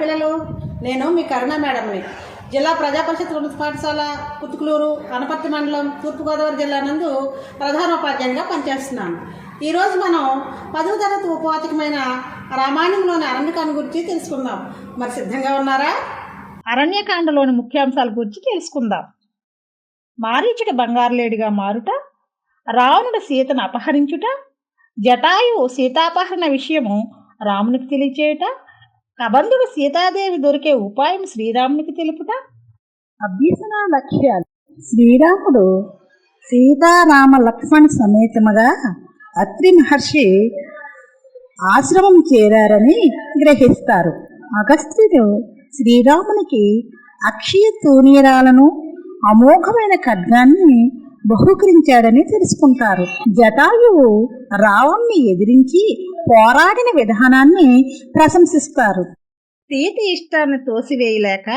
పిల్లలు నేను మీ కరుణ మేడంని జిల్లా ప్రజా పరిషత్ ఉన్నత పాఠశాల పుత్తుకులూరు అనపర్తి మండలం తూర్పుగోదావరి జిల్లా నందు ప్రధానోపాధ్యాయునిగా పనిచేస్తున్నాను. ఈరోజు మనం పదవ తరగతి ఉపవాచకమైన రామాయణంలోని అరణ్యకాన్ని గురించి తెలుసుకుందాం. మరి సిద్ధంగా ఉన్నారా? అరణ్యకాండలోని ముఖ్యాంశాల గురించి తెలుసుకుందాం. మారీచుడు బంగారులేడిగా మారుట రావణుడు సీతను అపహరించుట జటాయువు సీతాపహరణ విషయము రామునికి తెలియచేయుట కబంధుడు సీతాదేవి దొరికే ఉపాయం శ్రీరామునికి తెలుపుట? అభ్యసన లక్ష్యాలు. శ్రీరాముడు సీతారామ లక్ష్మణ సమేతముగా అత్రి మహర్షి ఆశ్రమం చేరారని గ్రహిస్తారు. అగస్త్యుడు శ్రీరామునికి అక్షయ తూనీరాలను అమోఘమైన ఖడ్గాన్ని బహుకరించాడని తెలుసుకుంటారు. జటాయువు రావణ్ణి ఎదిరించి పోరాడిన విధానాన్ని ప్రశంసిస్తారు. తీతి ఇష్టాన్ని తోసివేయలేక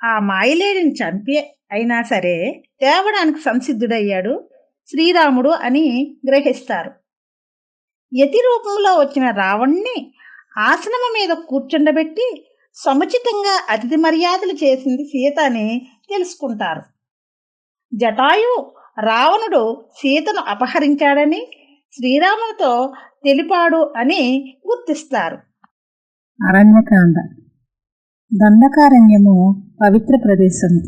ఆ మాయలేడిని చంపి అయినా సరే తేవడానికి సంసిద్ధుడయ్యాడు శ్రీరాముడు అని గ్రహిస్తారు. యతి రూపంలో వచ్చిన రావణ్ణి ఆసనము మీద కూర్చుండబెట్టి సముచితంగా అతిథి మర్యాదలు చేసింది సీత అని తెలుసుకుంటారు. జటాయు రావణుడు సీతను అపహరించాడని శ్రీరామునితో తెలిపాడు అని గుర్తిస్తారు. అరణ్యకాండ. దండకారణ్యము పవిత్ర ప్రదేశం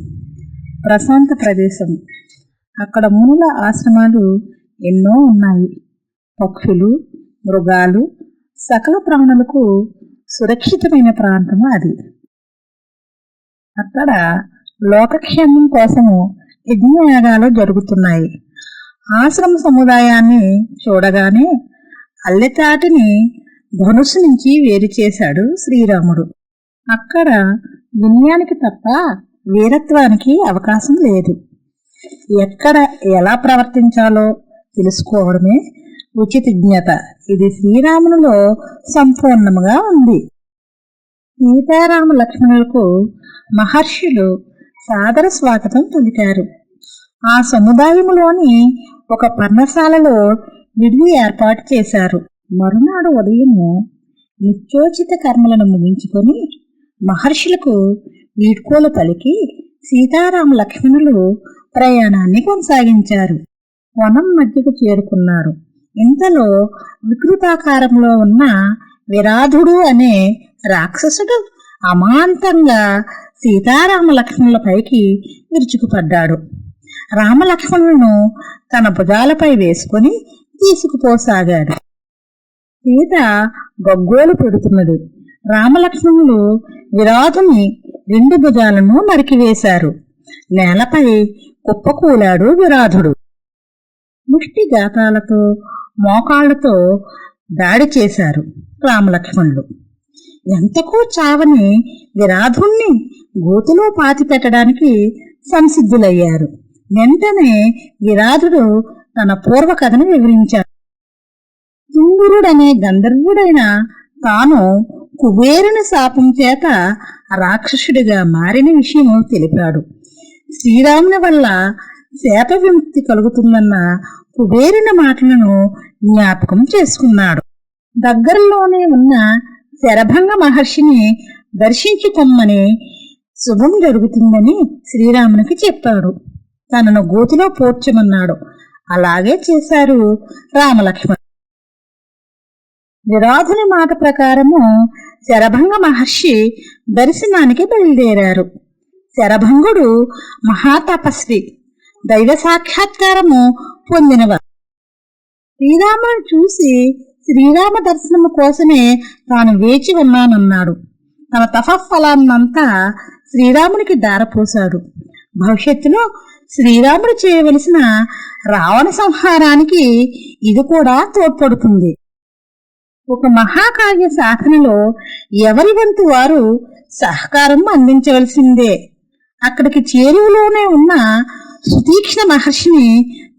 ప్రశాంత ప్రదేశం అక్కడ మునుల ఆశ్రమాలు ఎన్నో ఉన్నాయి. పక్షులు మృగాలు సకల ప్రాణులకు సురక్షితమైన ప్రాంతము అది. అక్కడ లోకక్షేమం కోసము యజ్ఞయాగాలు జరుగుతున్నాయి. ఆశ్రమ సముదాయాన్ని చూడగానే అల్లెతాటిని ధనుసు నుంచి వేరు చేశాడు శ్రీరాముడు. అక్కడ వినయానికి తప్ప వీరత్వానికి అవకాశం లేదు. ఎక్కడ ఎలా ప్రవర్తించాలో తెలుసుకోవడమే ఉచితజ్ఞత ఇది శ్రీరామునిలో సంపూర్ణముగా ఉంది. సీతారామ లక్ష్మణులకు మహర్షులు సాదర స్వాగతం పలికారు. ఆ సముదాయములోని ఒక పర్ణశాలలో విడిది ఏర్పాటు చేశారు. మరునాడు ఉదయము నిత్యోచిత కర్మలను ముగించుకొని మహర్షులకు వీడ్కోలు పలికి సీతారామ లక్ష్మణులు ప్రయాణాన్ని కొనసాగించారు. వనం మధ్యకు చేరుకున్నారు. ఇంతలో వికృతాకారంలో ఉన్న విరాధుడు అనే రాక్షసుడు అమాంతంగా సీతారామ లక్ష్మణులపైకి విరుచుకుపడ్డాడు. రామలక్ష్మణులను తన భుజాలపై వేసుకుని తీసుకుపోసాగాడు. సీత గగ్గోలు పెడుతున్నది. రామలక్ష్మణులు విరాధుని రెండు భుజాలను నరికివేశారు. నేలపై కుప్పకూలాడు విరాధుడు. ముష్టి గాతాలతో మోకాళ్ళతో దాడి చేశారు రామలక్ష్మణులు. ఎంతకూ చావని విరాధుణ్ణి గోతులో పాతి పెట్టడానికి సంసిద్ధులయ్యారు. వెంటనే విరాధుడు తన పూర్వ కథను వివరించాడు. తుంగురుడనే గంధర్వుడైన తాను కుబేరుని శాపం చేత రాక్షసుడిగా మారిన విషయం తెలిపాడు. శ్రీరాముని వల్ల శాప విముక్తి కలుగుతుందన్న కుబేరుని మాటలను జ్ఞాపకం చేసుకున్నాడు. దగ్గరలోనే ఉన్న శరభంగ మహర్షిని దర్శించుకొమ్మని శుభం జరుగుతుందని శ్రీరామునికి చెప్పాడు. తనను గోతిలో పోర్చమన్నాడు అలాగే చేశారు రామలక్ష్మణ్. విరాధుని మాట ప్రకారము శరభంగ మహర్షి దర్శనానికి బయలుదేరారు. శరభంగుడు మహాతపస్వి దైవ సాక్షాత్కారము పొందినవారు శ్రీరామును చూసి శ్రీరామ దర్శనము కోసమే తాను వేచి ఉన్నానన్నాడు. తన తపఫలాన్నంతా శ్రీరామునికి దారపోశాడు భవిష్యత్తులో శ్రీరాముడు చేయవలసిన రావణ సంహారానికి ఇది కూడా తోడ్పడుతుంది. ఒక మహాకార్య సాధనలో ఎవరి వంతు వారు సహకారం అందించవలసిందే. అక్కడికి చేరువలోనే ఉన్న సుతీక్ష్ణ మహర్షిని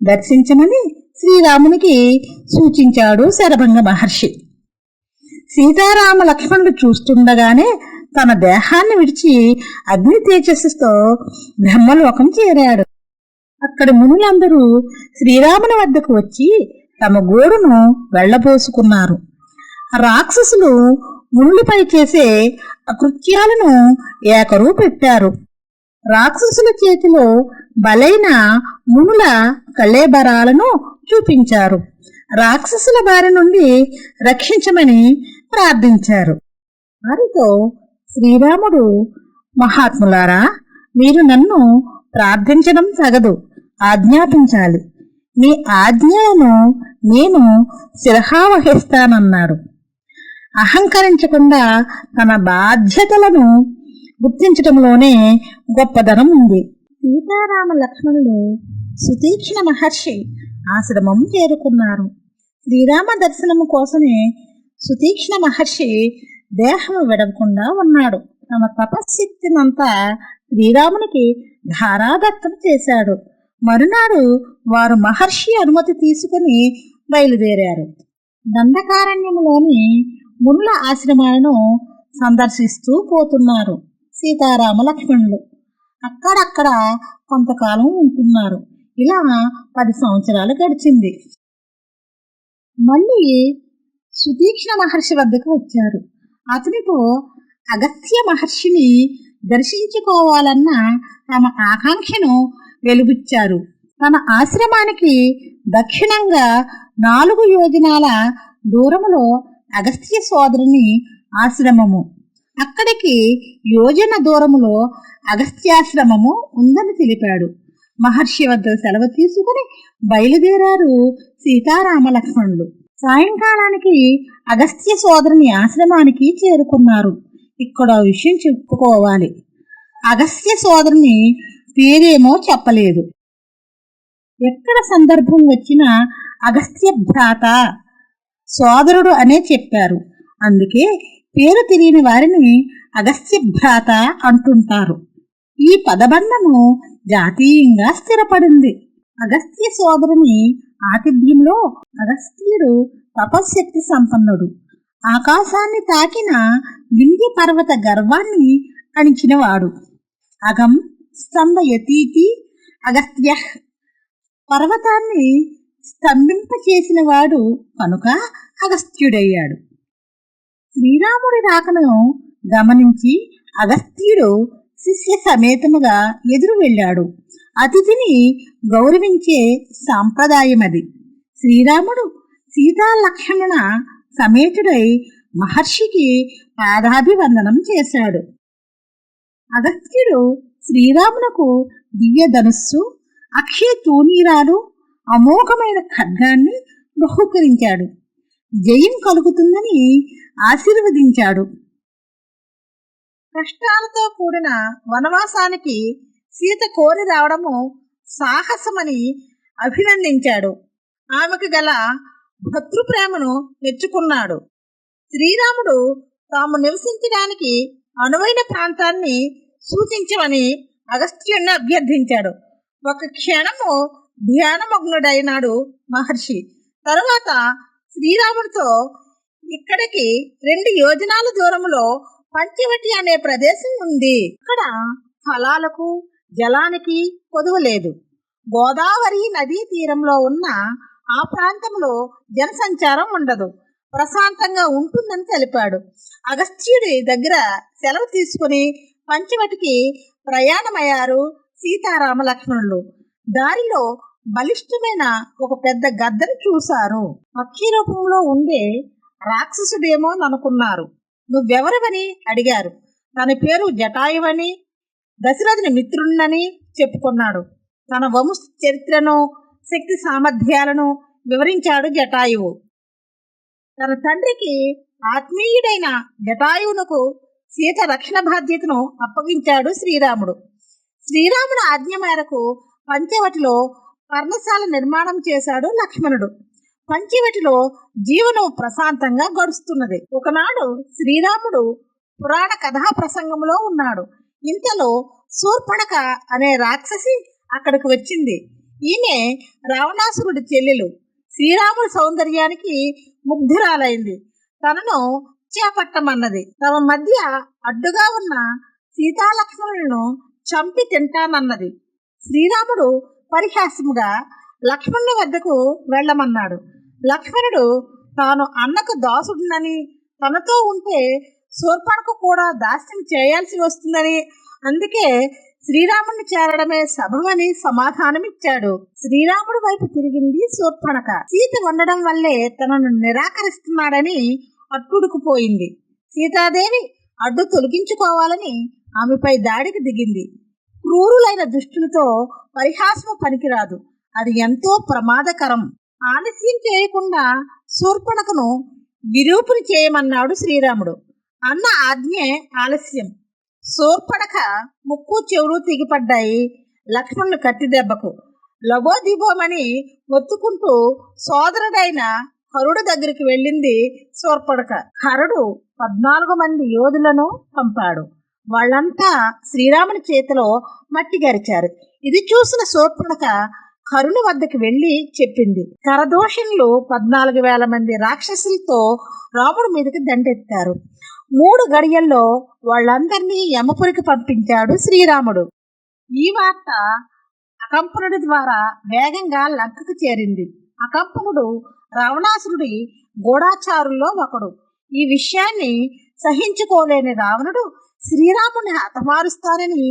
దర్శించమని శ్రీరామునికి సూచించాడు శరభంగ మహర్షి. సీతారామ లక్ష్మణుడు చూస్తుండగానే తన దేహాన్ని విడిచి అగ్ని తేజస్సుతో బ్రహ్మలోకం చేరాడు. అక్కడి మునులందరూ శ్రీరాముని వద్దకు వచ్చి తమ గోడును వెళ్ళబోసుకున్నారు. రాక్షసులు మునులపై చేసే అకృత్యాలను ఏకరు పెట్టారు రాక్షసుల చేతిలో బలైన మునుల కళేబరాలను చూపించారు. రాక్షసుల బారి నుండి రక్షించమని ప్రార్థించారు. వారితో శ్రీరాముడు మహాత్ములారా మీరు నన్ను ప్రార్థించడం తగదు. ఆజ్ఞాపించాలి. మీ ఆజ్ఞలను నేను శిరహావహిస్తానన్నాడు అహంకరించకుండా తన బాధ్యతలను గుర్తించటంలోనే గొప్పదనం ఉంది. సీతారామ లక్ష్మణులు సుతీక్షణ మహర్షి ఆశ్రమం చేరుకున్నారు. శ్రీరామ దర్శనము కోసమే సుతీక్షణ మహర్షి దేహం విడవకుండా ఉన్నాడు. తమ తపశక్తినంతా శ్రీరామునికి ధారాదత్తం చేశాడు. మరునాడు వారు మహర్షి అనుమతి తీసుకుని బయలుదేరారు. దండకారణ్యంలోని మునుల ఆశ్రమాలను సందర్శిస్తూ పోతున్నారు సీతారామ లక్ష్మణులు. అక్కడక్కడ కొంతకాలం ఉంటున్నారు. ఇలా పది సంవత్సరాలు గడిచింది. మళ్ళీ సుతీక్ష్ణ మహర్షి వద్దకు వచ్చారు. అతనితో అగస్త్య మహర్షిని దర్శించుకోవాలన్న తమ ఆకాంక్షను వెలుబుచ్చారు తన ఆశ్రమానికి దక్షిణంగా నాలుగు యోజనాల దూరములో అగస్త్య సోదరుని ఆశ్రమము. అక్కడికి యోజన దూరములో అగస్త్యాశ్రమము ఉందని తెలిపాడు. మహర్షి వద్ద సెలవు తీసుకుని బయలుదేరారు సీతారామ లక్ష్మణులు సాయంకాలానికి అగస్త్య సోదరుని ఆశ్రమానికి చేరుకున్నారు. ఇక్కడ విషయం చెప్పుకోవాలి. అగస్త్య సోదరుని పేరేమో చెప్పలేదు. ఎక్కడ సందర్భం వచ్చినా అగస్త్య భ్రాత సోదరుడు అనే చెప్పారు. అందుకే పేరు తెలియని వారిని అగస్త్య భ్రాత అంటుంటారు. ఈ పదబంధము జాతీయంగా స్థిరపడింది. అగస్త్య సోదరుని ఆతిథ్యంలో అగస్త్యుడు తపశ్శక్తి సంపన్నుడు. ఆకాశాన్ని తాకిన వింధ్య పర్వత గర్వాన్ని అణిచినవాడు. అగం స్తంభయతీతి అగస్త్య పర్వతాన్ని స్తంభింపచేసిన వాడు కనుక అగస్త్యుడయ్యాడు శ్రీరాముడి రాకను గమనించి అగస్త్యుడు శిష్య సమేతముగా ఎదురు వెళ్ళాడు. అతిథిని గౌరవించే సాంప్రదాయం అది శ్రీరాముడు సీతా లక్ష్మణ సమేతుడై మహర్షికి పాదాభివందనం చేశాడు. అగస్త్యుడు శ్రీరామునకు దివ్య ధనుస్సు అక్షయ తూనీరాలు అమోఘమైన ఖడ్గాన్ని బహుకరించాడు. జయం కలుగుతుందని ఆశీర్వదించాడు. కష్టాలతో కూడిన వనవాసానికి సీత కోరి రావడము సాహసమని అభినందించాడు. ఆమెకు గల భతృప్రేమను మెచ్చుకున్నాడు. శ్రీరాముడు తాము నివసించడానికి అనువైన ప్రాంతాన్ని సూచించమని అగస్త్యుణ్ణి అభ్యర్థించాడు. ఒక క్షణము ధ్యానమగ్నుడైనాడు మహర్షి. తరువాత శ్రీరాముడితో ఇక్కడికి రెండు యోజనాల దూరంలో పంచవటి అనే ప్రదేశం ఉంది. ఇక్కడ ఫలాలకు జలానికి పొదువు లేదు. గోదావరి నదీ తీరంలో ఉన్న ఆ ప్రాంతంలో జనసంచారం ఉండదు. ప్రశాంతంగా ఉంటుందని తెలిపాడు. అగస్త్యుడి దగ్గర సెలవు తీసుకుని పంచవటికి ప్రయాణమయ్యారు సీతారామ లక్ష్మణులు. దారిలో బలిష్టమైన ఒక పెద్ద గద్దను చూశారు. పక్షి రూపంలో ఉండే రాక్షసుడేమో అనుకున్నారు. నువ్వెవరివని అడిగారు. తన పేరు జటాయువని దశరథుని మిత్రుణ్ణని చెప్పుకున్నాడు. తన వంశ చరిత్రను శక్తి సామర్థ్యాలను వివరించాడు జటాయువు. తన తండ్రికి ఆత్మీయుడైన జటాయువునకు సీత రక్షణ బాధ్యతను అప్పగించాడు శ్రీరాముడు. శ్రీరాముడు ఆజ్ఞ మేరకు పంచవటిలో పర్ణశాల నిర్మాణం చేశాడు లక్ష్మణుడు. పంచవటిలో జీవనం ప్రశాంతంగా గడుస్తున్నది. ఒకనాడు శ్రీరాముడు పురాణ కథా ప్రసంగంలో ఉన్నాడు. ఇంతలో శూర్పణక అనే రాక్షసి అక్కడికి వచ్చింది. ఈమె రావణాసురుడి చెల్లెలు. శ్రీరాముడి సౌందర్యానికి ముగ్ధురాలైంది. తనను చేపట్టమన్నది తమ మధ్య అడ్డుగా ఉన్న సీతాలక్ష్మణులను చంపి తింటానన్నది. శ్రీరాముడు పరిహాసముగా లక్ష్మణుని వద్దకు వెళ్ళమన్నాడు. లక్ష్మణుడు తాను అన్నకు దాసుడునని తనతో ఉంటే శూర్పణకు కూడా దాస్యం చేయాల్సి వస్తుందని అందుకే శ్రీరాముడిని చేరడమే సభమని సమాధానమిచ్చాడు. శ్రీరాముడి వైపు తిరిగింది శూర్పణక సీత ఉండడం వల్లే తనను నిరాకరిస్తున్నాడని అట్టుడుకుపోయింది సీతాదేవి అడ్డు తొలగించుకోవాలని ఆమెపై దాడికి దిగింది. క్రూరులైన దుష్టులతో పరిహాసము పనికిరాదు. అది ఎంతో ప్రమాదకరం. ఆలస్యం చేయకుండా శూర్పణకును నిరూపణ చేయమన్నాడు శ్రీరాముడు. అన్న ఆజ్ఞే ఆలస్యం. శూర్పణక ముక్కు చెవులు తెగిపడ్డాయి లక్ష్మణుడు కత్తి దెబ్బకు. లబోదిబోమని ఒత్తుకుంటూ సోదరుడైన కరుడు దగ్గరికి వెళ్ళింది శూర్పణక కరుడు పద్నాలుగు మంది యోధులను పంపాడు. వాళ్ళంతా శ్రీరాముని చేతిలో మట్టి గరిచారు. ఇది చూసిన శూర్పణక కరుణ వద్దకు వెళ్ళి చెప్పింది. కరదోషంలో పద్నాలుగు వేల మంది రాక్షసులతో రాముడి మీదకి దండెత్తారు. మూడు గడియల్లో వాళ్ళందరినీ యమపురికి పంపించాడు శ్రీరాముడు. ఈ వార్త అకంపనుడి ద్వారా వేగంగా లంకకు చేరింది. అకంపనుడు రావణాసురుడి గూఢాచారుల్లో ఒకడు. ఈ విషయాన్ని సహించుకోలేని రావణుడు శ్రీరాముని హతమారుస్తానని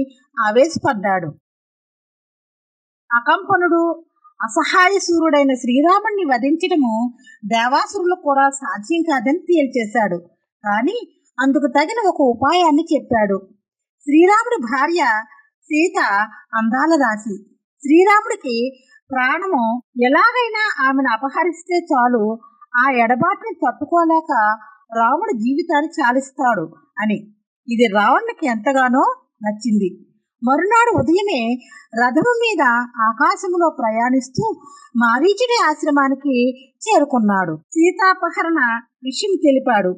ఆవేశపడ్డాడు. అకంపనుడు అసహాయ సూర్యుడైన శ్రీరాముణ్ణి వధించడము దేవాసురులు కూడా సాధ్యం కాదని తేల్చేశాడు. కానీ అందుకు తగిన ఒక ఉపాయాన్ని చెప్పాడు. శ్రీరాముడి భార్య సీత అందాల రాశి శ్రీరాముడికి ప్రాణము ఎలాగైనా ఆమెను అపహరిస్తే చాలు ఆ ఎడబాటుని తట్టుకోలేక రాముడు జీవితాన్ని చాలిస్తాడు అని. ఇది రావణునికి ఎంతగానో నచ్చింది. మరునాడు ఉదయమే రథము మీద ఆకాశంలో ప్రయాణిస్తూ మారీచుడి ఆశ్రమానికి చేరుకున్నాడు. సీతాపహరణ విషయం తెలిపాడు.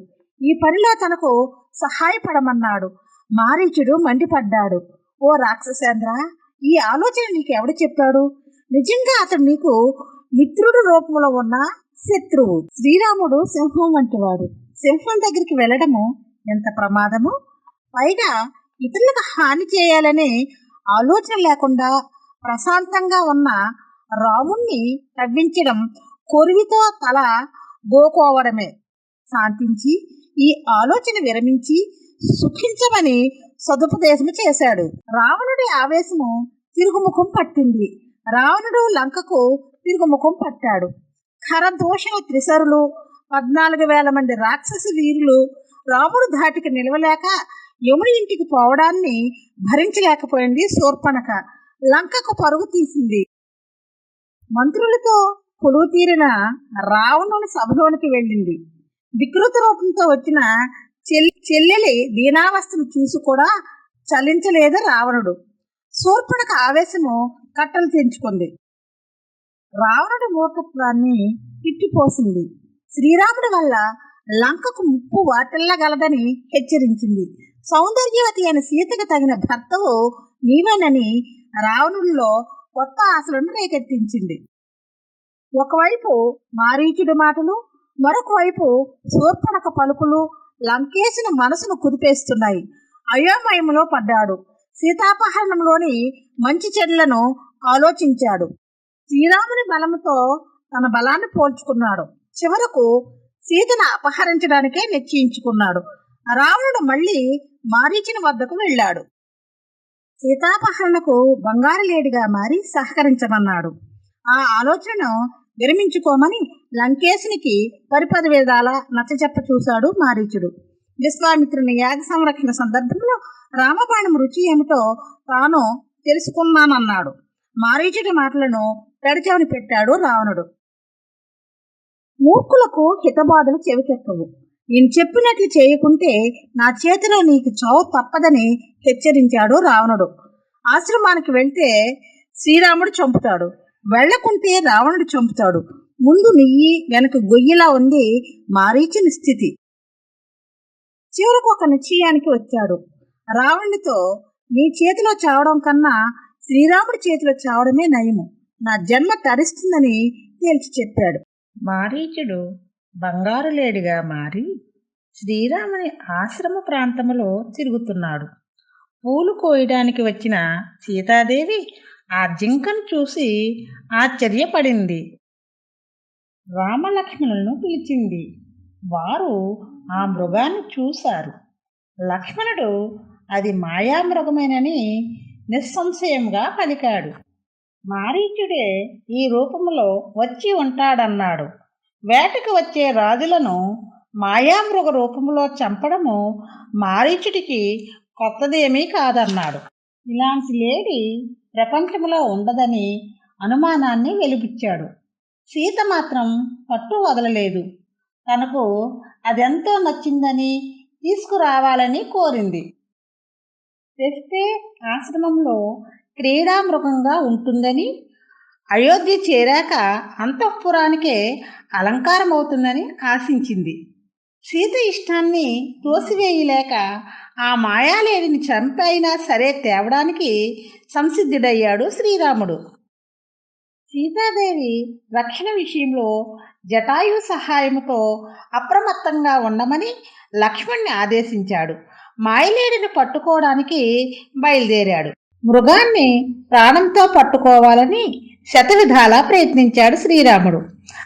ఈ పనిలో తనకు సహాయపడమన్నాడు. మారీచుడు మండిపడ్డాడు. ఓ రాక్షసేంద్ర ఈ ఆలోచన నీకు ఎవడు చెప్పాడు? నిజంగా అతడు నీకు మిత్రుడు రూపంలో ఉన్న శత్రువు. శ్రీరాముడు సింహం వంటివాడు సింహం దగ్గరికి వెళ్ళడము ఎంత ప్రమాదము పైగా ఇతరులకు హాని చేయాలనే ఆలోచన లేకుండా ప్రశాంతంగా ఉన్న రాముణ్ణి తవ్వించడం కొరివితో తల గోకోవడమే. శాంతించి ఈ ఆలోచన విరమించి సుఖించమని సదుపదేశం చేశాడు. రావణుడి ఆవేశము తిరుగుముఖం పట్టింది. రావణుడు లంకకు తిరుగుముఖం పట్టాడు. ఖరదోషణ త్రిసరులు పద్నాలుగు వేల మంది రాక్షసి వీరులు రాముడు ధాటికి నిలవలేక యముని ఇంటికి పోవడాన్ని భరించలేకపోయింది శూర్పణక లంకకు పరుగు తీసింది. మంత్రులతో కొలువు తీరిన రావణుని సభలోనికి వెళ్ళింది. వికృత రూపంతో వచ్చిన చెల్లెలి దీనావస్థను చూసి కూడా చలించలేదు రావణుడు. శూర్పణక ఆవేశము కట్టలు తెంచుకుంది. రావణుడి మూర్ఖత్వాన్ని తిట్టిపోసింది. శ్రీరాముడి వల్ల లంకకు ముప్పు వాటిల్లగలదని హెచ్చరించింది. సౌందర్యవతి అయిన సీతకు తగిన భర్తవు నీవేనని రావణుడిలో కొత్త ఆశలను రేకెత్తించింది. ఒకవైపు మారీచుడి మాటలు మరొక వైపు శూర్పణక పలుకులు లంకేసిన మనసును కుదిపేస్తున్నాయి. అయోమయంలో పడ్డాడు. సీతాపహరణంలోని మంచి చెడులను ఆలోచించాడు. శ్రీరాముని బలముతో తన బలాన్ని పోల్చుకున్నాడు. చివరకు సీతను అపహరించడానికే నిశ్చయించుకున్నాడు. రావణుడు మళ్ళీ మారీచిన వద్దకు వెళ్ళాడు. సీతాపహరణకు బంగారు లేడిగా మారి సహకరించమన్నాడు. ఆ ఆలోచనను విరమించుకోమని లంకేశునికి పరిపది వేదాల నచ్చచెప్ప చూశాడు మారీచుడు. విశ్వామిత్రుని యాగ సంరక్షణ సందర్భంలో రామబాణం రుచి ఏమిటో తాను తెలుసుకున్నానన్నాడు. మారీచుడి మాటలను పెడచెవిని పెట్టాడు రావణుడు. మూర్ఖులకు హితబాధలు చెవికెక్కవు. నేను చెప్పినట్లు చేయకుంటే నా చేతిలో నీకు చావు తప్పదని హెచ్చరించాడు రావణుడు. ఆశ్రమానికి వెళ్తే శ్రీరాముడు చంపుతాడు. వెళ్ళకుంటే రావణుడు చంపుతాడు. ముందు నెయ్యి వెనక గొయ్యిలా ఉంది మారీచిన స్థితి. చివరకు ఒక నిశ్చయానికి వచ్చాడు. రావణుడితో నీ చేతిలో చావడం కన్నా శ్రీరాముడి చేతిలో చావడమే నయము. నా జన్మ తరిస్తుందని తేల్చి చెప్పాడు. మారీచుడు బంగారు లేడిగా మారి శ్రీరాముని ఆశ్రమ ప్రాంతములో తిరుగుతున్నాడు. పూలు కోయడానికి వచ్చిన సీతాదేవి ఆ జింకను చూసి ఆశ్చర్యపడింది. రామలక్ష్మణులను పిలిచింది. వారు ఆ మృగాన్ని చూశారు. లక్ష్మణుడు అది మాయామృగమేనని నిస్సంశయంగా పలికాడు. మారీచుడే ఈ రూపంలో వచ్చి ఉంటాడన్నాడు. వేటకు వచ్చే రాజులను మాయామృగ రూపంలో చంపడము మారీచుడికి కొత్తదేమీ కాదన్నాడు. ఇలాంటి లేడి ప్రపంచంలో ఉండదని అనుమానాన్ని వెలిపించాడు. సీత మాత్రం పట్టు వదలలేదు. తనకు అదెంతో నచ్చిందని తీసుకురావాలని కోరింది. తెస్తే ఆశ్రమంలో క్రీడామృగంగా ఉంటుందని అయోధ్య చేరాక అంతఃపురానికే అలంకారం అవుతుందని ఆశించింది. సీత ఇష్టాన్ని తోసివేయలేక ఆ మాయాలేడిని చంపైనా సరే తేవడానికి సంసిద్ధుడయ్యాడు శ్రీరాముడు. సీతాదేవి రక్షణ విషయంలో జటాయు సహాయముతో అప్రమత్తంగా ఉండమని లక్ష్మణ్ణి ఆదేశించాడు. మాయలేడిని పట్టుకోవడానికి బయలుదేరాడు. మృగాన్ని ప్రాణంతో పట్టుకోవాలని శతవిధాలా ప్రయత్నించాడు శ్రీరాముడు.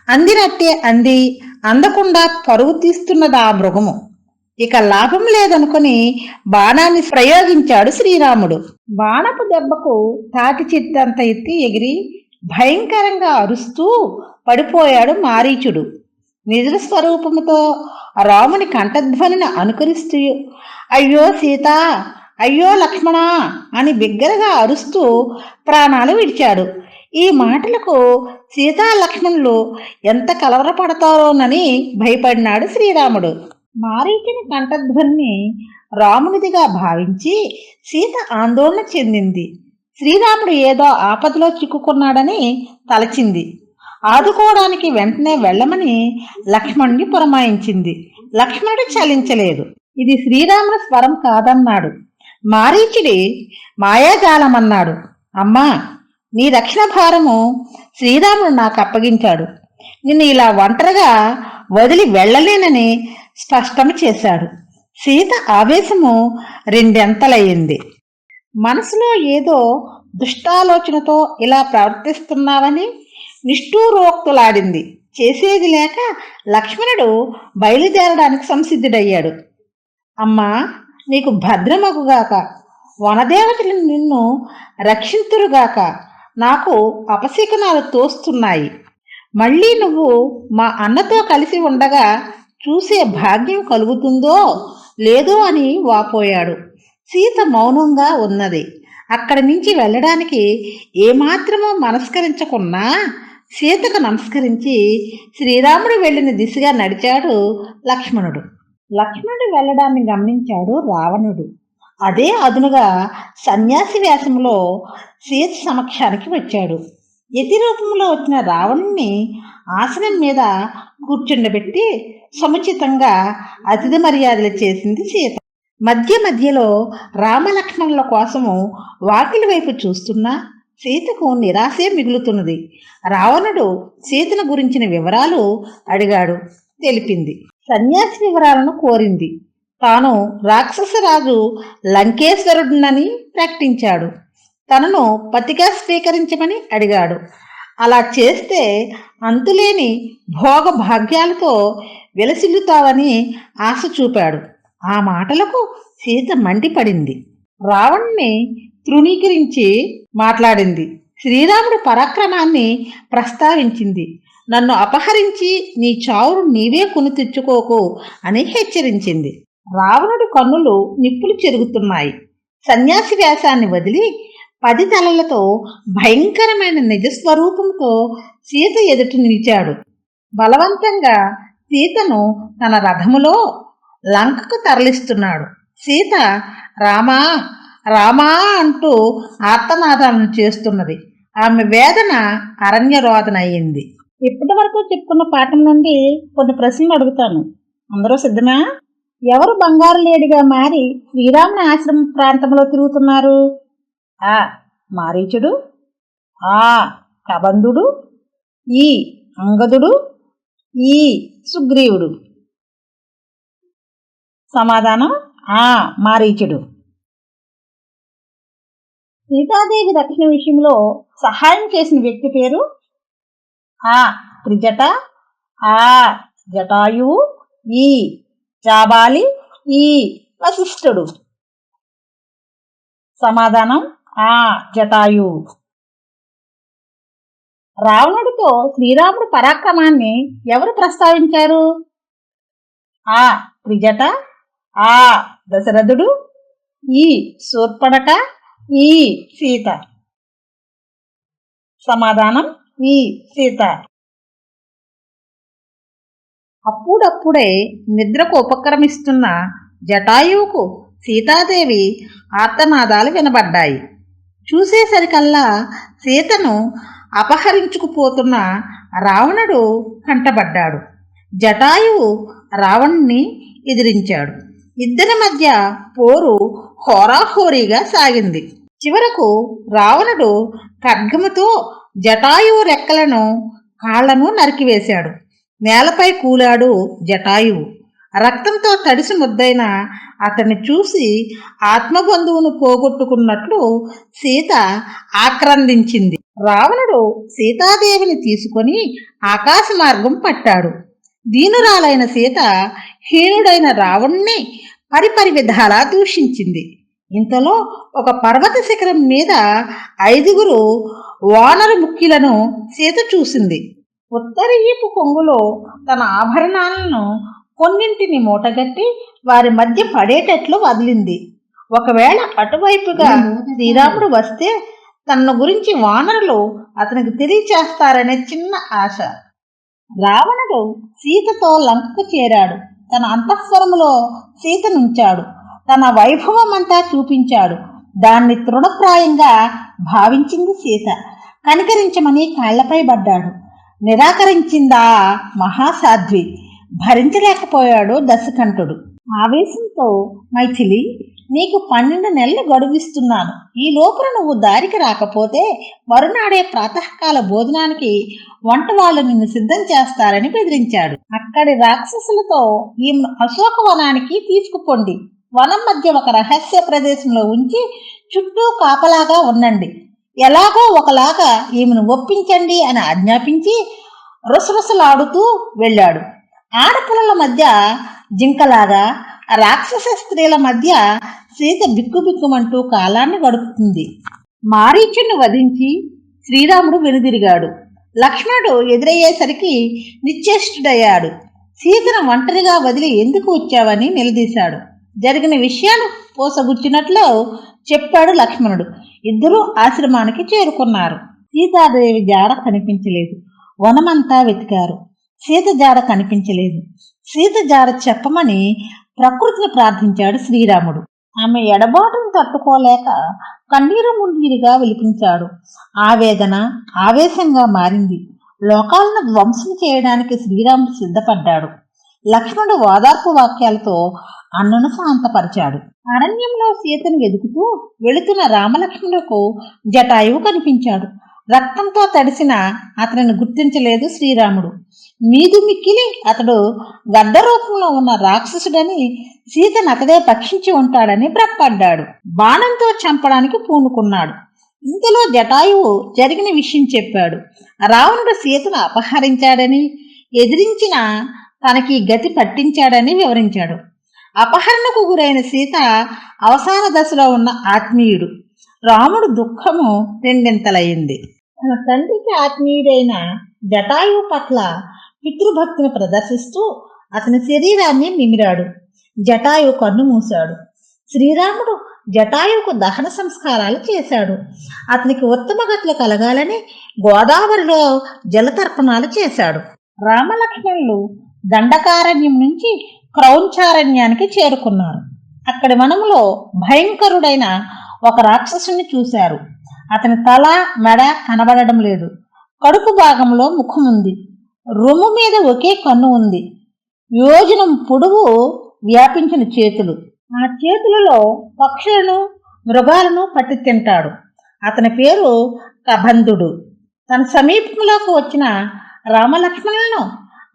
అందినట్టే అంది అందకుండా పరుగు తీస్తున్నది ఆ మృగము? ఇక లాభం లేదనుకుని బాణాన్ని ప్రయోగించాడు శ్రీరాముడు. బాణపు దెబ్బకు తాటి చిత్తంత ఎత్తి ఎగిరి భయంకరంగా అరుస్తూ పడిపోయాడు మారీచుడు. నిజ స్వరూపముతో రాముని కంఠధ్వనిని అనుకరిస్తూ అయ్యో సీత అయ్యో లక్ష్మణ అని బిగ్గరగా అరుస్తూ ప్రాణాలు విడిచాడు. ఈ మాటలకు సీతా లక్ష్మణులు ఎంత కలవరపడతారోనని భయపడినాడు శ్రీరాముడు. మారీచిన కంఠధ్వని రామునిదిగా భావించి సీత ఆందోళన చెందింది. శ్రీరాముడు ఏదో ఆపదలో చిక్కుకున్నాడని తలచింది. ఆదుకోవడానికి వెంటనే వెళ్ళమని లక్ష్మణుని పురమాయించింది. లక్ష్మణుడు చలించలేదు. ఇది శ్రీరాముల స్వరం కాదన్నాడు. మారీచుడి మాయాజాలమన్నాడు. అమ్మా నీ రక్షణ భారము శ్రీరాముడు నాకు అప్పగించాడు. నిన్ను ఇలా ఒంటరిగా వదిలి వెళ్ళలేనని స్పష్టం చేశాడు. సీత ఆవేశము రెండెంతలయ్యింది. మనసులో ఏదో దుష్టాలోచనతో ఇలా ప్రవర్తిస్తున్నావని నిష్ఠూరోక్తులాడింది. చేసేది లేక లక్ష్మణుడు బయలుదేరడానికి సంసిద్ధుడయ్యాడు. అమ్మా నీకు భద్రమగుగాక. వనదేవతలు నిన్ను రక్షింతురుగాక. నాకు అపశకునాలు తోస్తున్నాయి. మళ్ళీ నువ్వు మా అన్నతో కలిసి ఉండగా చూసే భాగ్యం కలుగుతుందో లేదో అని వాపోయాడు. సీత మౌనంగా ఉన్నది. అక్కడి నుంచి వెళ్ళడానికి ఏమాత్రమో మనస్కరించకున్నా సీతకు నమస్కరించి శ్రీరాముడు వెళ్ళిన దిశగా నడిచాడు లక్ష్మణుడు. లక్ష్మణుడు వెళ్ళడాన్ని గమనించాడు రావణుడు. అదే అదునుగా సన్యాసి వేషంలో సీత సమక్షానికి వచ్చాడు. యతి రూపంలో వచ్చిన రావణుణ్ణి ఆసనం మీద కూర్చుండబెట్టి సముచితంగా అతిథి మర్యాదలు చేసింది సీత. మధ్య మధ్యలో రామలక్ష్మణుల కోసము వాకిలి వైపు చూస్తున్నా సీతకు నిరాశే మిగులుతున్నది. రావణుడు సీతను గురించిన వివరాలు అడిగాడు. తెలిపింది. సన్యాసి వివరాలను కోరింది. తాను రాక్షసరాజు లంకేశ్వరుడునని ప్రకటించాడు. తనను పతిగా స్వీకరించమని అడిగాడు. అలా చేస్తే అంతులేని భోగ భాగ్యాలతో విలసిల్లుతావని ఆశ చూపాడు. ఆ మాటలకు సీత మండిపడింది. రావణ్ణి తృణీకరించి మాట్లాడింది. శ్రీరాముడి పరాక్రమాన్ని ప్రస్తావించింది. నన్ను అపహరించి నీ చావును నీవే కొని తెచ్చుకోకు అని హెచ్చరించింది. రావణుడి కన్నులు నిప్పులు చెరుగుతున్నాయి. సన్యాసి వ్యాసాన్ని వదిలి పది తలలతో భయంకరమైన నిజస్వరూపంతో సీత ఎదుట నిలిచాడు. బలవంతంగా సీతను తన రథములో లంకకు తరలిస్తున్నాడు. సీత రామా రామా అంటూ ఆర్తనాదాలను చేస్తున్నది. ఆమె వేదన అరణ్య రోదన అయ్యింది ఇప్పటి వరకు చెప్పుకున్న పాఠం నుండి కొన్ని ప్రశ్నలు అడుగుతాను. అందరూ సిద్ధమా? ఎవరు బంగారు లేడిగా మారి శ్రీరాముని ఆశ్రమ ప్రాంతంలో తిరుగుతున్నారు? ఆ మారీచుడు? ఆ కబంధుడు? ఈ అంగదుడు? ఈ సుగ్రీవుడు? సమాధానం ఆ మారీచుడు. సీతాదేవి రక్షణ విషయంలో సహాయం చేసిన వ్యక్తి పేరు? ఆ త్రిజట. ఆ జటాయువు. ఈ జాబాలి. ఈ వశిష్ఠుడు. సమాధానం ఆ జటాయు రావణుడితో శ్రీరాముడు పరాక్రమాన్ని ఎవరు ప్రస్తావించారు? ఆ త్రిజట. ఆ దశరథుడు. ఈ శూర్పణక. ఈ సీత. సమాధానం ఈ సీత. అప్పుడప్పుడే నిద్రకు ఉపక్రమిస్తున్న జటాయువుకు సీతాదేవి ఆర్తనాదాలు వినబడ్డాయి. చూసేసరికల్లా సీతను అపహరించుకుపోతున్న రావణుడు కంటబడ్డాడు. జటాయువు రావణ్ణి ఎదిరించాడు. ఇద్దరి మధ్య పోరు హోరాహోరీగా సాగింది. చివరకు రావణుడు ఖడ్గముతో జటాయువు రెక్కలను కాళ్ళను నరికివేశాడు. నేలపై కూలాడు జటాయువు. రక్తంతో తడిసి ముద్దైన అతన్ని చూసి ఆత్మబంధువును పోగొట్టుకున్నట్లు సీత ఆక్రందించింది. రావణుడు సీతాదేవిని తీసుకొని ఆకాశ మార్గం పట్టాడు. దీనురాలైన సీత హీనుడైన రావణ్ణి పరిపరి విధాలా దూషించింది. ఇంతలో ఒక పర్వత శిఖరం మీద ఐదుగురు వానర ముక్కిలను సీత చూసింది. ఉత్తరీయపు కొంగులో తన ఆభరణాలను కొన్నింటిని మూటగట్టి వారి మధ్య పడేటట్లు వదిలింది. ఒకవేళ అటువైపుగా శ్రీరాముడు వస్తే తన గురించి వానరులు అతనికి తెలియచేస్తారనే చిన్న ఆశ. రావణుడు సీతతో లంకకు చేరాడు. తన అంతఃస్వరములో సీతనుంచాడు తన వైభవమంతా చూపించాడు. దాన్ని తృణప్రాయంగా భావించింది సీత. కనికరించమని కాళ్ళపై పడ్డాడు. నిరాకరించిందా మహాసాధ్వి? భరించలేకపోయాడు దశకంఠుడు. ఆవేశంతో మైథిలి నీకు పన్నెండు నెలలు గడువిస్తున్నాను. ఈ లోపల నువ్వు దారికి రాకపోతే మరునాడే ప్రాతకాల భోజనానికి వంట వాళ్ళు నిన్ను సిద్ధం చేస్తారని బెదిరించాడు. అక్కడి రాక్షసులతో ఈమెను అశోక వనానికి తీసుకుపోండి. వనం మధ్య ఒక రహస్య ప్రదేశంలో ఉంచి చుట్టూ కాపలాగా ఉండండి. ఎలాగో ఒకలాగా ఈమెను ఒప్పించండి అని ఆజ్ఞాపించి రుసరుసలాడుతూ వెళ్ళాడు. ఆడపిల్లల మధ్య జింకలాగా రాక్షస స్త్రీల మధ్య సీత బిక్కుబిక్కుమంటూ కాలాన్ని గడుపుతుంది. మారీచుని వధించి శ్రీరాముడు వెనుదిరిగాడు. లక్ష్మణుడు ఎదురయ్యేసరికి నిశ్చేష్టుడయ్యాడు. సీతను ఒంటరిగా వదిలి ఎందుకు వచ్చావని నిలదీశాడు. జరిగిన విషయాలు పోసగుచ్చినట్లు చెప్పాడు లక్ష్మణుడు. ఇద్దరూ ఆశ్రమానికి చేరుకున్నారు. సీతాదేవి జాడ కనిపించలేదు. వనమంతా వెతికారు. సీత జాడ కనిపించలేదు. సీత జాడ చెప్పమని ప్రకృతిని ప్రార్థించాడు శ్రీరాముడు. ఆమె ఎడబాటును తట్టుకోలేక కన్నీరు మున్నీరుగా విలిపించాడు. ఆవేదన ఆవేశంగా మారింది. లోకాలను ధ్వంసం చేయడానికి శ్రీరాముడు సిద్ధపడ్డాడు. లక్ష్మణుడు ఓదార్పు వాక్యాలతో అన్నను శాంతపరిచాడు. అరణ్యంలో సీతను వెతుకుతూ వెళుతున్న రామలక్ష్మణులకు జటాయువు కనిపించాడు. రక్తంతో తడిసిన అతనిని గుర్తించలేదు శ్రీరాముడు. మీదు మిక్కిలి అతడు గడ్డ రూపంలో ఉన్న రాక్షసుడని సీతను అతడే పక్షించి ఉంటాడని బ్రప్పడ్డాడు బాణంతో చంపడానికి పూనుకున్నాడు. ఇంతలో జటాయువు జరిగిన విషయం చెప్పాడు. రావణుడు సీతను అపహరించాడని ఎదిరించిన తనకి గతి పట్టించాడని వివరించాడు. అపహరణకు గురైన సీత అవసాన దశలో ఉన్న ఆత్మీయుడు. రాముడు దుఃఖము రెండింతలయ్యింది తన తండ్రికి ఆత్మీయుడైన జటాయువు పట్ల పితృభక్తిని ప్రదర్శిస్తూ అతని శరీరాన్ని నిమిరాడు. జటాయు కన్ను మూశాడు. శ్రీరాముడు జటాయువుకు దహన సంస్కారాలు చేశాడు. అతనికి ఉత్తమ గతులు కలగాలని గోదావరిలో జలతర్పణాలు చేశాడు. రామలక్ష్మణులు దండకారణ్యం నుంచి క్రౌంచారణ్యానికి చేరుకున్నారు. అక్కడి వనంలో భయంకరుడైన ఒక రాక్షసుని చూశారు. అతని తల మెడ కనబడడం లేదు. కడుపు భాగంలో ముఖం ఉంది. రొమ్ము మీద ఒకే కన్ను ఉంది. యోజనం పొడుగు వ్యాపించిన చేతులు. ఆ చేతులలో పక్షులను మృగాలను పట్టి తింటాడు. అతని పేరు కబంధుడు. తన సమీపంలోకి వచ్చిన రామలక్ష్మణులను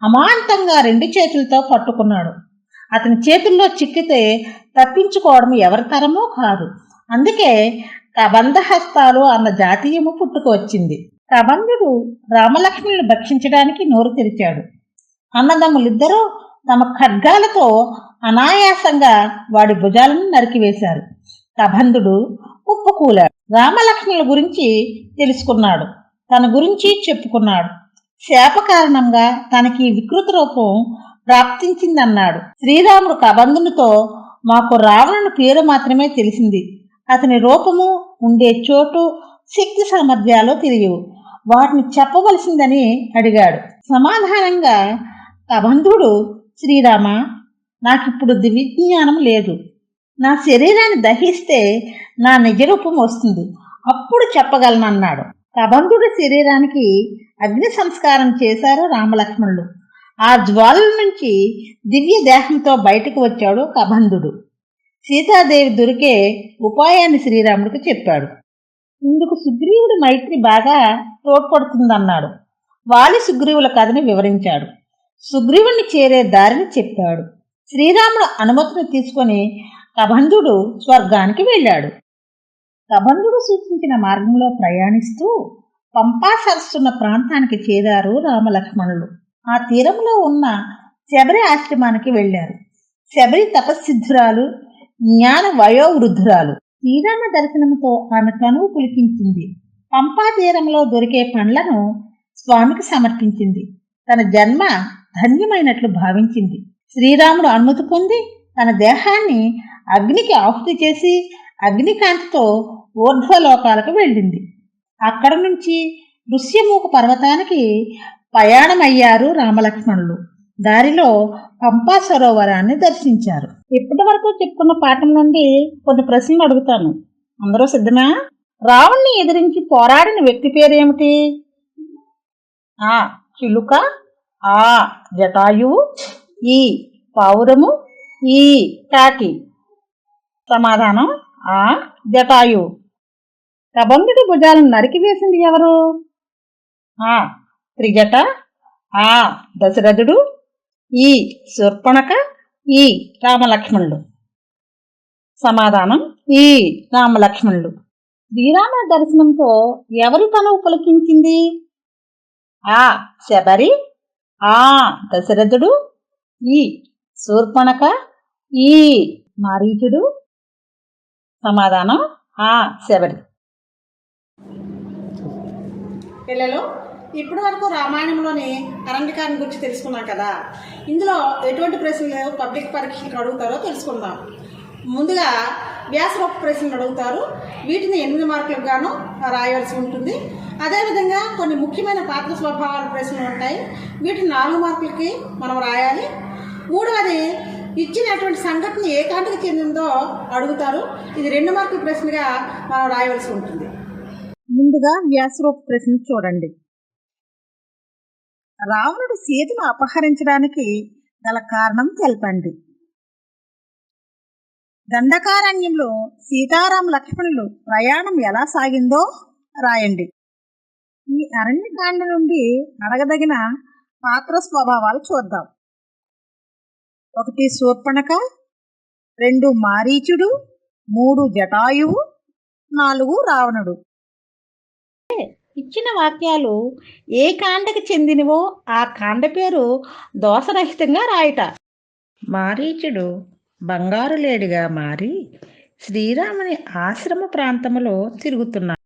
అమాంతంగా రెండు చేతులతో పట్టుకున్నాడు. అతని చేతుల్లో చిక్కితే తప్పించుకోవడం ఎవరి తరమూ కాదు. అందుకే కబంధహస్తాలు అన్న జాతీయము పుట్టుకొచ్చింది కబంధుడు రామలక్ష్మణుని భక్షించడానికి నోరు తెరిచాడు. అన్నదమ్ములిద్దరూ తమ ఖడ్గాలతో అనాయాసంగా వాడి భుజాలను నరికివేశారు. కబంధుడు ఉప్పుకూలాడు. రామలక్ష్మణుల గురించి తెలుసుకున్నాడు. తన గురించి చెప్పుకున్నాడు. శాప కారణంగా తనకి వికృత రూపం ప్రాప్తించిందన్నాడు. శ్రీరాముడు కబంధునితో మాకు రావణుని పేరు మాత్రమే తెలిసింది. అతని రూపము ఉండే చోటు శక్తి సామర్థ్యాలు తెలియవు. వాటిని చెప్పవలసిందని అడిగాడు. సమాధానంగా కబంధుడు శ్రీరామ నాకిప్పుడు దివిజ్ఞానం లేదు. నా శరీరాన్ని దహిస్తే నా నిజరూపం వస్తుంది. అప్పుడు చెప్పగలనన్నాడు. కబంధుడి శరీరానికి అగ్ని సంస్కారం చేశారు రామలక్ష్మణులు. ఆ జ్వాలల నుంచి దివ్య దేహంతో బయటకు వచ్చాడు కబంధుడు. సీతాదేవి దొరికే ఉపాయాన్ని శ్రీరాముడికి చెప్పాడు. ఇందుకు సుగ్రీవుడి మైత్రి బాగా తోడ్పడుతుందన్నాడు. వాలి సుగ్రీవుల కథని వివరించాడు. సుగ్రీవుణ్ణి చేరే దారిని చెప్పాడు. శ్రీరాముడు అనుమతిని తీసుకొని కబంధుడు స్వర్గానికి వెళ్ళాడు. కబంధుడు సూచించిన మార్గంలో ప్రయాణిస్తూ పంపా సరస్సున్న ప్రాంతానికి చేరారు రామలక్ష్మణులు. ఆ తీరంలో ఉన్న శబరి ఆశ్రమానికి వెళ్ళారు. శబరి తపస్సిద్ధురాలు జ్ఞాన వయోవృద్ధురాలు. శ్రీరామ దర్శనంతో ఆమె కనువు పులికించింది పంపా తీరంలో దొరికే పండ్లను స్వామికి సమర్పించింది. తన జన్మ ధన్యమైనట్లు భావించింది. శ్రీరాముడు అనుమతి పొంది తన దేహాన్ని అగ్నికి ఆహుతి చేసి అగ్నికాంతితో ఊర్ధ్వలోకాలకు వెళ్ళింది. అక్కడ నుంచి ఋష్యమూక పర్వతానికి ప్రయాణమయ్యారు రామలక్ష్మణులు. దారిలో పంపా సరోవరాన్ని దర్శించారు. ఇప్పటి వరకు చెప్పుకున్న పాఠం నుండి కొన్ని ప్రశ్నలు అడుగుతాను. అందరూ సిద్ధమా? రావణ్ణి ఎదిరించి పోరాడిన వ్యక్తి పేరేమిటి ఆ చిలుక ఆ జటాయువు ఈ పావురము ఈ కాకి సమాధానం ఆ జటాయు. కబంధుడి భుజాలను నరికివేసింది ఎవరు? ఆ త్రిజట ఆ దశరథుడు ఈ శూర్పణక ఈ రామలక్ష్మణులు. సమాధానం ఈ రామలక్ష్మణులు. శ్రీరామ దర్శనంతో ఎవరి తనువు పులకించింది? ఆ శబరి ఆ దశరథుడు ఈ శూర్పణక ఈ మారీచుడు సమాధానం ఆ శబరి. పిల్లలు ఇప్పటి వరకు రామాయణంలోని అరణ్యకాన్ని గురించి తెలుసుకున్నాం కదా. ఇందులో ఎటువంటి ప్రశ్నలు పబ్లిక్ పరీక్షలకు అడుగుతారో తెలుసుకుందాం. ముందుగా వ్యాసరూప ప్రశ్నలు అడుగుతారు. వీటిని ఎనిమిది మార్కులకు గాను రాయవలసి ఉంటుంది. అదేవిధంగా కొన్ని ముఖ్యమైన పాత్ర స్వభావాల ప్రశ్నలు ఉంటాయి. వీటిని నాలుగు మార్కులకి మనం రాయాలి. మూడవది ఇచ్చినటువంటి సంఘటన ఏ కాంటకు చెందిందో అడుగుతారు. ఇది రెండు మార్కుల ప్రశ్నగా మనం రాయవలసి ఉంటుంది. ముందుగా వ్యాసరూప ప్రశ్న చూడండి. రావణుడు సీతను అపహరించడానికి గల కారణం తెలపండి. దండకారణ్యంలో సీతారాం లక్ష్మణులు ప్రయాణం ఎలా సాగిందో రాయండి. ఈ అరణ్యకాండ నుండి అడగదగిన పాత్ర స్వభావాలు చూద్దాం. ఒకటి శూర్పణక రెండు మారీచుడు మూడు జటాయువు నాలుగు రావణుడు. ఇచ్చిన వాక్యాలు ఏ కాండకు చెందినవో ఆ కాండ పేరు దోషరహితంగా రాయట. మారీచుడు బంగారు లేడిగా మారి శ్రీరాముని ఆశ్రమ ప్రాంతంలో తిరుగుతున్నాడు.